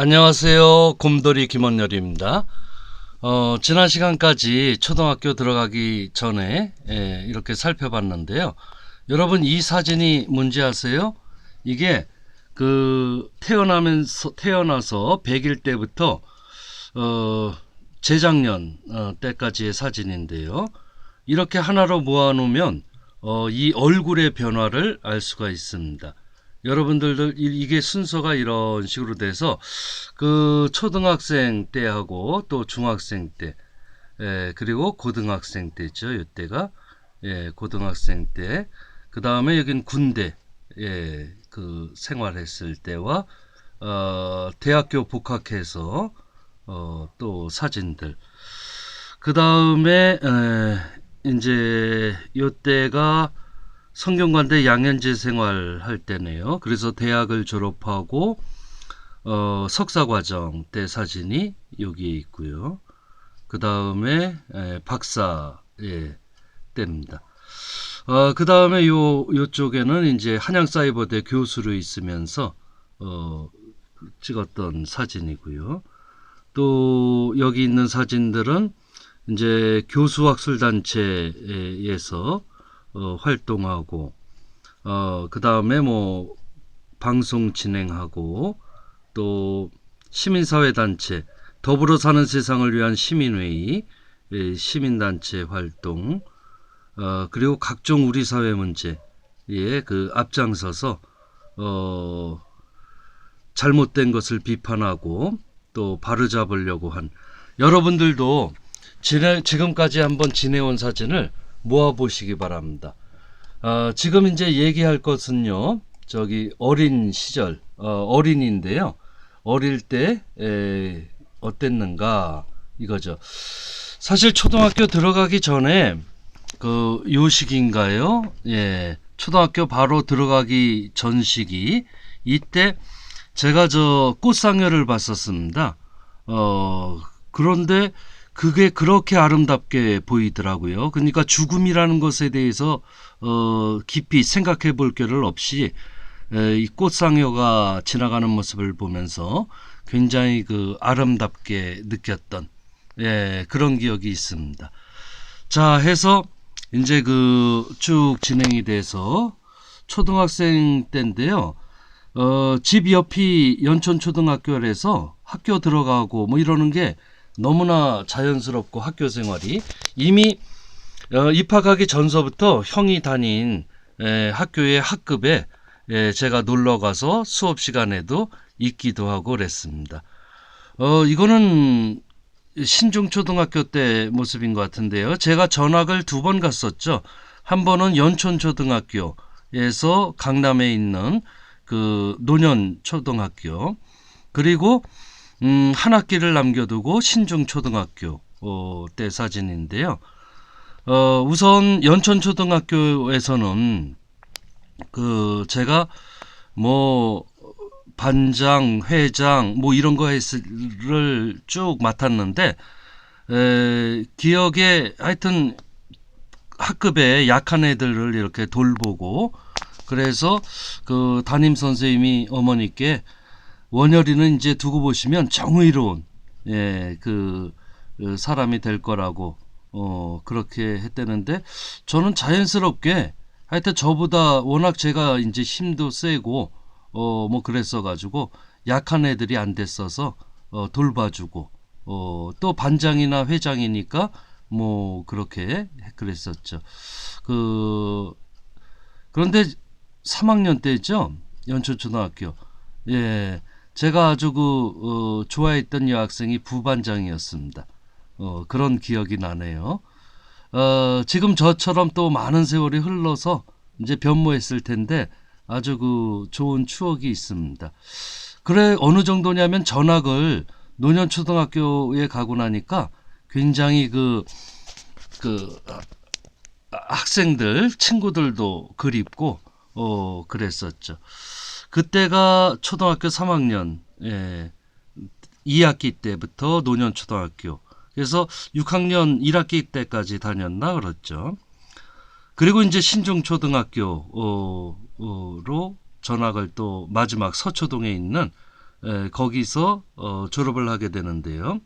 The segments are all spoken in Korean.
안녕하세요. 곰돌이 김원열입니다. 어, 지난 시간까지 초등학교 들어가기 전에 예, 이렇게 살펴봤는데요. 여러분 이 사진이 뭔지 아세요? 이게 그 태어나면서 태어나서 100일 때부터 어, 재작년 어, 때까지의 사진인데요. 이렇게 하나로 모아놓으면 어, 이 얼굴의 변화를 알 수가 있습니다. 여러분들도 이- 이게 순서가 이런 식으로 돼서 그 초등학생 때하고 또 중학생 때 예, 그리고 고등학생 때죠 이때가. 예, 고등학생 때 그 다음에 여긴 군대 예, 그 생활했을 때와 어, 대학교 복학해서 어, 또 사진들. 그 다음에 이제 요때가 성균관대 양현재 생활할 때네요. 그래서 대학을 졸업하고 어, 석사 과정 때 사진이 여기에 있고요. 그 다음에 박사 예, 때입니다. 어, 그 다음에 요 요쪽에는 이제 한양사이버대 교수로 있으면서 어, 찍었던 사진이고요. 또 여기 있는 사진들은 이제 교수학술단체에서 어, 활동하고 어, 그 다음에 뭐 방송 진행하고 또 시민사회단체 더불어 사는 세상을 위한 시민회의 예, 시민단체 활동 어, 그리고 각종 우리 사회 문제에 그 앞장서서 어, 잘못된 것을 비판하고 또 바로잡으려고 한 여러분들도 지내, 지금까지 한번 지내온 사진을 모아 보시기 바랍니다. 어, 지금 이제 얘기할 것은요, 저기 어린 시절, 어, 린인데요 어릴 때 에, 어땠는가 이거죠. 사실 초등학교 들어가기 전에 그 요식인가요? 예, 초등학교 바로 들어가기 전 시기 이때 제가 저 꽃상여를 봤었습니다. 어, 그런데 그게 그렇게 아름답게 보이더라고요. 그러니까 죽음이라는 것에 대해서 어, 깊이 생각해 볼 겨를 없이 에, 이 꽃상여가 지나가는 모습을 보면서 굉장히 그 아름답게 느꼈던 예, 그런 기억이 있습니다. 자, 해서 이제 그 쭉 진행이 돼서 초등학생 때인데요. 어, 집 옆이 연천초등학교라서 학교 들어가고 뭐 이러는 게 너무나 자연스럽고 학교 생활이 이미 어, 입학하기 전서부터 형이 다닌 에, 학교의 학급에 에, 제가 놀러 가서 수업 시간에도 있기도 하고 그랬습니다. 어, 이거는 신중초등학교 때 모습인 것 같은데요. 제가 전학을 두 번 갔었죠. 한 번은 연천초등학교에서 강남에 있는 그 노년초등학교 그리고 음, 한 학기를 남겨두고 신중초등학교 어, 때 사진인데요. 어, 우선 연천초등학교에서는 그 제가 뭐 반장, 회장 뭐 이런 거 했을 쭉 맡았는데 에, 기억에 하여튼 학급에 약한 애들을 이렇게 돌보고 그래서 그 담임 선생님이 어머니께 원열이는 이제 두고 보시면 정의로운 예, 그, 그 사람이 될 거라고 어 그렇게 했다는데 저는 자연스럽게 하여튼 저보다 워낙 제가 이제 힘도 세고 어 뭐 그랬어 가지고 약한 애들이 안 됐어서 어 돌봐주고 어 또 반장이나 회장이니까 뭐 그렇게 그랬었죠. 그 그런데 3학년 때죠. 연초초등학교. 예. 제가 아주 그 어, 좋아했던 여학생이 부반장이었습니다. 어, 그런 기억이 나네요. 어, 지금 저처럼 또 많은 세월이 흘러서 이제 변모했을 텐데 아주 그 좋은 추억이 있습니다. 그래 어느 정도냐면 전학을 노년초등학교에 가고 나니까 굉장히 그, 그 학생들 친구들도 그립고 어 그랬었죠. 그때가 초등학교 3학년 예, 2학기 때부터 노년 초등학교 그래서 6학년 1학기 때까지 다녔나 그렇죠. 그리고 이제 신중 초등학교로 전학을 또 마지막 서초동에 있는 에, 거기서 어, 졸업을 하게 되는데요.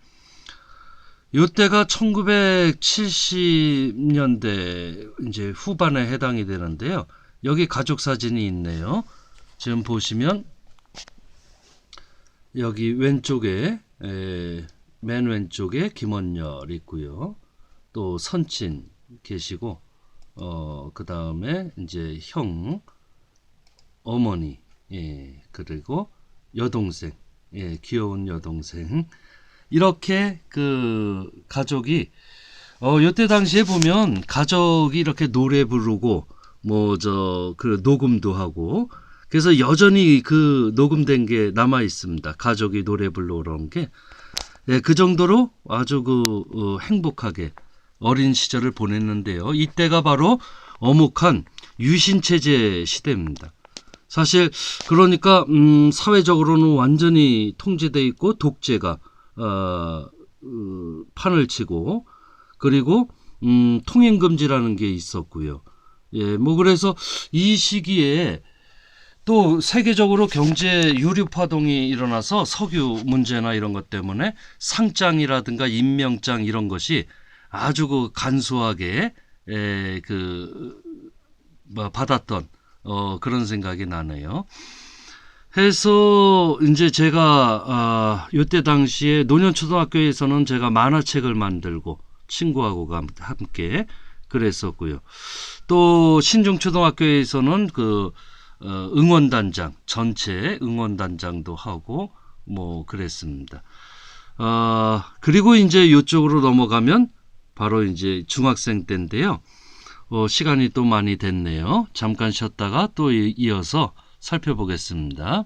요때가 1970년대 이제 후반에 해당이 되는데요. 여기 가족 사진이 있네요. 지금 보시면 여기 왼쪽에 에, 맨 왼쪽에 김원열 있고요. 또 선친 계시고 어 그 다음에 이제 형 어머니 예 그리고 여동생 예 귀여운 여동생 이렇게 그 가족이 어 요때 당시에 보면 가족이 이렇게 노래 부르고 뭐 저 그 녹음도 하고 그래서 여전히 그 녹음된 게 남아 있습니다. 가족이 노래 불러 오는 게. 예, 그 정도로 아주 그 어, 행복하게 어린 시절을 보냈는데요. 이때가 바로 어묵한 유신체제 시대입니다. 사실 그러니까 음, 사회적으로는 완전히 통제돼 있고 독재가 어, 어, 판을 치고 그리고 음, 통행 금지라는 게 있었고요. 예, 뭐 그래서 이 시기에 또 세계적으로 경제 유류 파동이 일어나서 석유 문제나 이런 것 때문에 상장이라든가 임명장 이런 것이 아주 그 간소하게 에, 그 뭐, 받았던 어, 그런 생각이 나네요. 해서 이제 제가 아, 요때 당시에 노년초등학교에서는 제가 만화책을 만들고 친구하고 가- 함께 그랬었고요. 또 신중초등학교에서는 그 어, 응원단장 전체 응원단장도 하고 뭐 그랬습니다. 아 그리고 이제 이쪽으로 넘어가면 바로 이제 중학생 때인데요. 어, 시간이 또 많이 됐네요. 잠깐 쉬었다가 또 이- 이어서 살펴보겠습니다.